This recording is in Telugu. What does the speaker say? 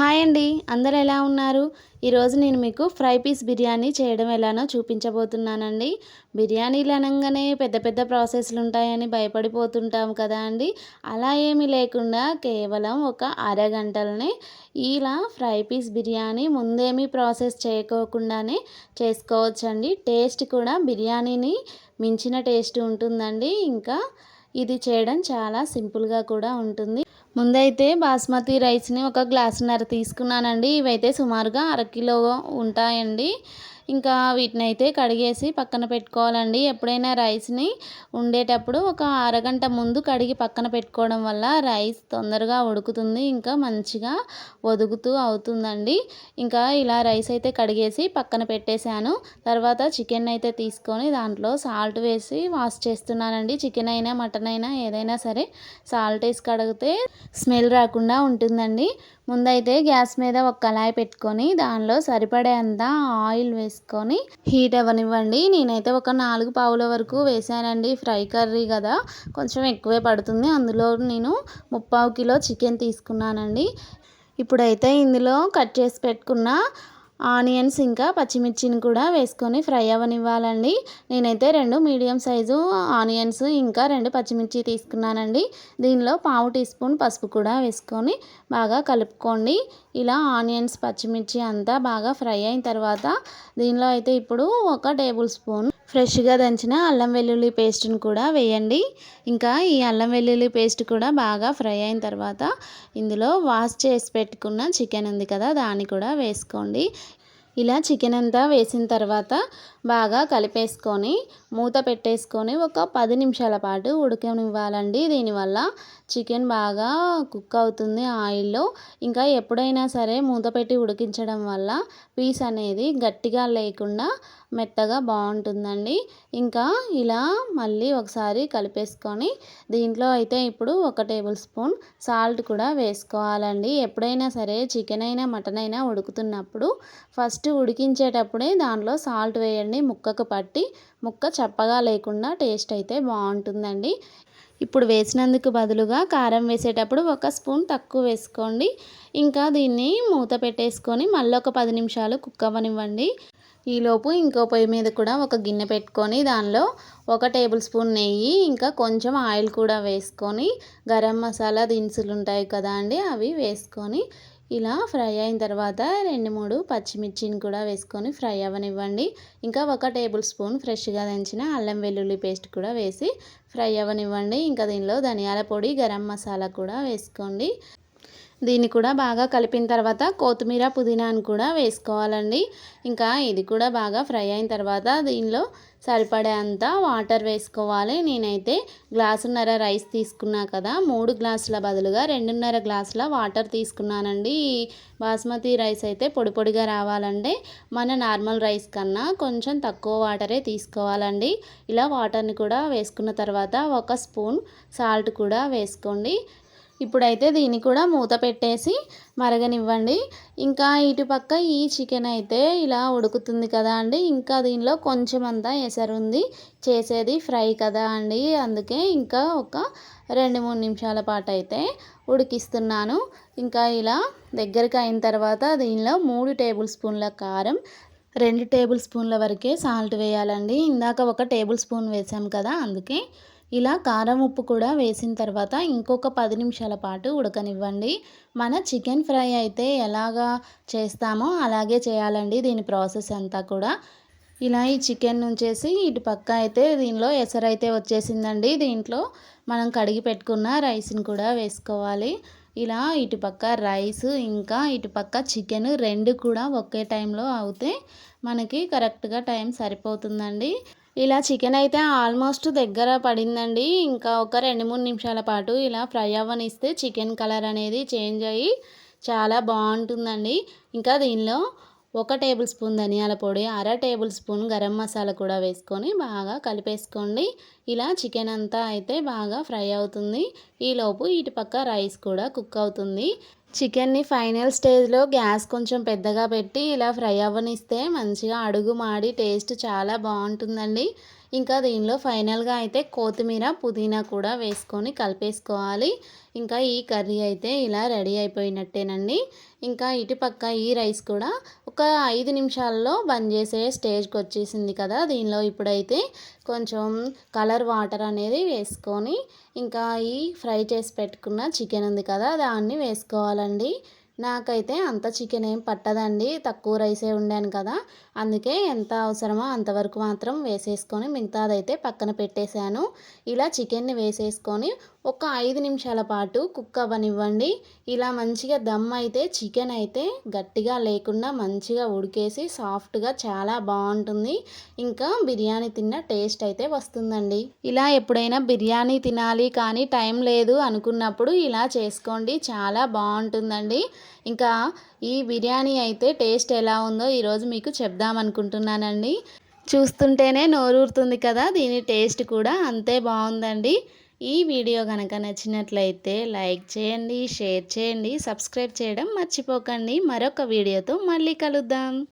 హాయ్ అండి. అందరు ఎలా ఉన్నారు? ఈరోజు నేను మీకు ఫ్రై పీస్ బిర్యానీ చేయడం ఎలానో చూపించబోతున్నానండి. బిర్యానీలు అనగానే పెద్ద పెద్ద ప్రాసెస్లు ఉంటాయని భయపడిపోతుంటాం కదా అండి. అలా ఏమీ లేకుండా కేవలం ఒక అరగంటలనే ఇలా ఫ్రై పీస్ బిర్యానీ ముందేమీ ప్రాసెస్ చేయకోకుండానే చేసుకోవచ్చండి. టేస్ట్ కూడా బిర్యానీని మించిన టేస్ట్ ఉంటుందండి. ఇంకా ఇది చేయడం చాలా సింపుల్గా కూడా ఉంటుంది. ముందైతే బాస్మతి రైస్ని ఒక గ్లాసున్నర తీసుకున్నానండి. ఇవైతే సుమారుగా అరకిలో ఉంటాయండి. ఇంకా వీటిని అయితే కడిగేసి పక్కన పెట్టుకోవాలండి. ఎప్పుడైనా రైస్ని ఉండేటప్పుడు ఒక అరగంట ముందు కడిగి పక్కన పెట్టుకోవడం వల్ల రైస్ తొందరగా ఉడుకుతుంది ఇంకా మంచిగా ఒదుగుతూ అవుతుందండి. ఇంకా ఇలా రైస్ అయితే కడిగేసి పక్కన పెట్టేశాను. తర్వాత చికెన్ అయితే తీసుకొని దాంట్లో సాల్ట్ వేసి వాష్ చేస్తున్నానండి. చికెన్ అయినా మటన్ అయినా ఏదైనా సరే సాల్ట్ వేసి కడిగితే స్మెల్ రాకుండా ఉంటుందండి. ముందైతే గ్యాస్ మీద ఒక కళాయి పెట్టుకొని దానిలో సరిపడేంత ఆయిల్ వేసుకొని హీట్ అవ్వనివ్వండి. నేనైతే ఒక నాలుగు పావుల వరకు వేసానండి ఫ్రై కర్రీ కదా. కొంచెం ఎక్కువే పడుతుంది. అందులో నేను ముప్పావు కిలో చికెన్ తీసుకున్నానండి. ఇప్పుడైతే ఇందులో కట్ చేసి పెట్టుకున్న ఆనియన్స్ ఇంకా పచ్చిమిర్చిని కూడా వేసుకొని ఫ్రై అవ్వనివ్వాలండి నేనైతే రెండు మీడియం సైజు ఆనియన్స్ ఇంకా రెండు పచ్చిమిర్చి తీసుకున్నానండి. దీనిలో పావు టీ స్పూన్ పసుపు కూడా వేసుకొని బాగా కలుపుకోండి. ఇలా ఆనియన్స్ పచ్చిమిర్చి అంతా బాగా ఫ్రై అయిన తర్వాత దీనిలో అయితే ఇప్పుడు ఒక టేబుల్ స్పూన్ ఫ్రెష్గా దంచిన అల్లం వెల్లుల్లి పేస్ట్ని కూడా వేయండి. ఇంకా ఈ అల్లం వెల్లుల్లి పేస్ట్ కూడా బాగా ఫ్రై అయిన తర్వాత ఇందులో వాష్ చేసి పెట్టుకున్న చికెన్ ఉంది కదా దాన్ని కూడా వేసుకోండి. ఇలా చికెన్ అంతా వేసిన తర్వాత బాగా కలిపేసుకొని మూత పెట్టేసుకొని ఒక పది నిమిషాల పాటు ఉడకనివ్వాలండి. దీనివల్ల చికెన్ బాగా కుక్ అవుతుంది ఆయిల్లో. ఇంకా ఎప్పుడైనా సరే మూత పెట్టి ఉడికించడం వల్ల పీస్ అనేది గట్టిగా లేకుండా మెత్తగా బాగుంటుందండి. ఇంకా ఇలా మళ్ళీ ఒకసారి కలిపేసుకొని దీంట్లో అయితే ఇప్పుడు ఒక టేబుల్ స్పూన్ సాల్ట్ కూడా వేసుకోవాలండి. ఎప్పుడైనా సరే చికెన్ అయినా మటన్ అయినా ఉడుకుతున్నప్పుడు ఫస్ట్ ఉడికించేటప్పుడే దాంట్లో సాల్ట్ వేయండి. ముక్కకు పట్టి ముక్క చప్పగా లేకుండా టేస్ట్ అయితే బాగుంటుందండి. ఇప్పుడు వేసినందుకు బదులుగా కారం వేసేటప్పుడు ఒక స్పూన్ తక్కువ వేసుకోండి. ఇంకా దీన్ని మూత పెట్టేసుకొని మళ్ళీ ఒక పది నిమిషాలు కుక్ అవ్వనివ్వండి. ఈలోపు ఇంకో పొయ్యి మీద కూడా ఒక గిన్నె పెట్టుకొని దానిలో ఒక టేబుల్ స్పూన్ నెయ్యి ఇంకా కొంచెం ఆయిల్ కూడా వేసుకొని గరం మసాలా దినుసులు ఉంటాయి కదా అండి అవి వేసుకొని ఇలా ఫ్రై అయిన తర్వాత రెండు మూడు పచ్చిమిర్చిని కూడా వేసుకొని ఫ్రై అవ్వనివ్వండి ఇంకా ఒక టేబుల్ స్పూన్ ఫ్రెష్గా దంచిన అల్లం వెల్లుల్లి పేస్ట్ కూడా వేసి ఫ్రై అవ్వనివ్వండి ఇంకా దీనిలో ధనియాల పొడి గరం మసాలా కూడా వేసుకోండి. దీన్ని కూడా బాగా కలిపిన తర్వాత కొత్తిమీర పుదీనాను కూడా వేసుకోవాలండి. ఇంకా ఇది కూడా బాగా ఫ్రై అయిన తర్వాత దీనిలో సరిపడే అంత వాటర్ వేసుకోవాలి. నేనైతే గ్లాసున్నర రైస్ తీసుకున్నా కదా మూడు గ్లాసుల బదులుగా రెండున్నర గ్లాసుల వాటర్ తీసుకున్నానండి. బాస్మతి రైస్ అయితే పొడి పొడిగా రావాలండి మన నార్మల్ రైస్ కన్నా కొంచెం తక్కువ వాటరే తీసుకోవాలండి. ఇలా వాటర్ని కూడా వేసుకున్న తర్వాత ఒక స్పూన్ సాల్ట్ కూడా వేసుకోండి. ఇప్పుడైతే దీన్ని కూడా మూత పెట్టేసి మరగనివ్వండి. ఇంకా ఇటుపక్క ఈ చికెన్ అయితే ఇలా ఉడుకుతుంది కదా అండి. ఇంకా దీనిలో కొంచెం అంతా ఎసరు ఉంది. చేసేది ఫ్రై కదా అండి. అందుకే ఇంకా ఒక రెండు మూడు నిమిషాల పాటు అయితే ఉడికిస్తున్నాను. ఇంకా ఇలా దగ్గరికి అయిన తర్వాత దీనిలో మూడు టేబుల్ స్పూన్ల కారం రెండు టేబుల్ స్పూన్ల వరకే సాల్ట్ వేయాలండి. ఇందాక ఒక టేబుల్ స్పూన్ వేసాం కదా అందుకే ఇలా కారం ఉప్పు కూడా వేసిన తర్వాత ఇంకొక పది నిమిషాల పాటు ఉడకనివ్వండి. మన చికెన్ ఫ్రై అయితే ఎలాగా చేస్తామో అలాగే చేయాలండి దీని ప్రాసెస్ అంతా కూడా. ఇలా ఈ చికెన్ నుంచేసి ఇటు పక్క అయితే దీనిలో ఎసరైతే వచ్చేసిందండి. దీంట్లో మనం కడిగి పెట్టుకున్న రైస్ని కూడా వేసుకోవాలి. ఇలా ఇటుపక్క రైస్ ఇంకా ఇటుపక్క చికెన్ రెండు కూడా ఒకే టైంలో అవుతే మనకి కరెక్ట్గా టైం సరిపోతుందండి. ఇలా చికెన్ అయితే ఆల్మోస్ట్ దగ్గర పడిందండి. ఇంకా ఒక రెండు మూడు నిమిషాల పాటు ఇలా ఫ్రై అవ్వనిస్తే చికెన్ కలర్ అనేది చేంజ్ అయ్యి చాలా బాగుంటుందండి. ఇంకా దీనిలో ఒక టేబుల్ స్పూన్ ధనియాల పొడి అర టేబుల్ స్పూన్ గరం మసాలా కూడా వేసుకొని బాగా కలిపేసుకోండి. ఇలా చికెన్ అంతా అయితే బాగా ఫ్రై అవుతుంది. ఈలోపు ఇటుపక్క రైస్ కూడా కుక్ అవుతుంది. చికెన్ని ఫైనల్ స్టేజ్లో గ్యాస్ కొంచెం పెద్దగా పెట్టి ఇలా ఫ్రై అవ్వనిస్తే మంచిగా అడుగు మాడి టేస్ట్ చాలా బాగుంటుందండి. ఇంకా దీనిలో ఫైనల్గా అయితే కొత్తిమీర పుదీనా కూడా వేసుకొని కలిపేసుకోవాలి. ఇంకా ఈ కర్రీ అయితే ఇలా రెడీ అయిపోయినట్టేనండి. ఇంకా ఇటుపక్క ఈ రైస్ కూడా ఒక ఐదు నిమిషాల్లో బంద్ చేసే స్టేజ్కి వచ్చేసింది కదా. దీనిలో ఇప్పుడైతే కొంచెం కలర్ వాటర్ అనేది వేసుకొని ఇంకా ఈ ఫ్రై చేసి పెట్టుకున్న చికెన్ ఉంది కదా దాన్ని వేసుకోవాలండి. నాకైతే అంత చికెన్ ఏం పట్టదండి. తక్కువ రైసే ఉండాను కదా. అందుకే ఎంత అవసరమో అంతవరకు మాత్రం వేసేసుకొని మిగతాదైతే పక్కన పెట్టేశాను. ఇలా చికెన్ని వేసేసుకొని ఒక ఐదు నిమిషాల పాటు కుక్ అవ్వనివ్వండి. ఇలా మంచిగా దమ్ అయితే చికెన్ అయితే గట్టిగా లేకుండా మంచిగా ఉడికేసి సాఫ్ట్గా చాలా బాగుంటుంది. ఇంకా బిర్యానీ తిన్న టేస్ట్ అయితే వస్తుందండి. ఇలా ఎప్పుడైనా బిర్యానీ తినాలి కానీ టైం లేదు అనుకున్నప్పుడు ఇలా చేసుకోండి. చాలా బాగుంటుందండి. ఇంకా ఈ బిర్యానీ అయితే టేస్ట్ ఎలా ఉందో ఈరోజు మీకు చెప్దామనుకుంటున్నానండి చూస్తుంటేనే నోరూరుతుంది కదా దీని టేస్ట్ కూడా అంతే బాగుందండి. ఈ వీడియో కనుక నచ్చినట్లయితే లైక్ చేయండి షేర్ చేయండి సబ్స్క్రైబ్ చేయడం మర్చిపోకండి. మరొక వీడియోతో మళ్ళీ కలుద్దాం.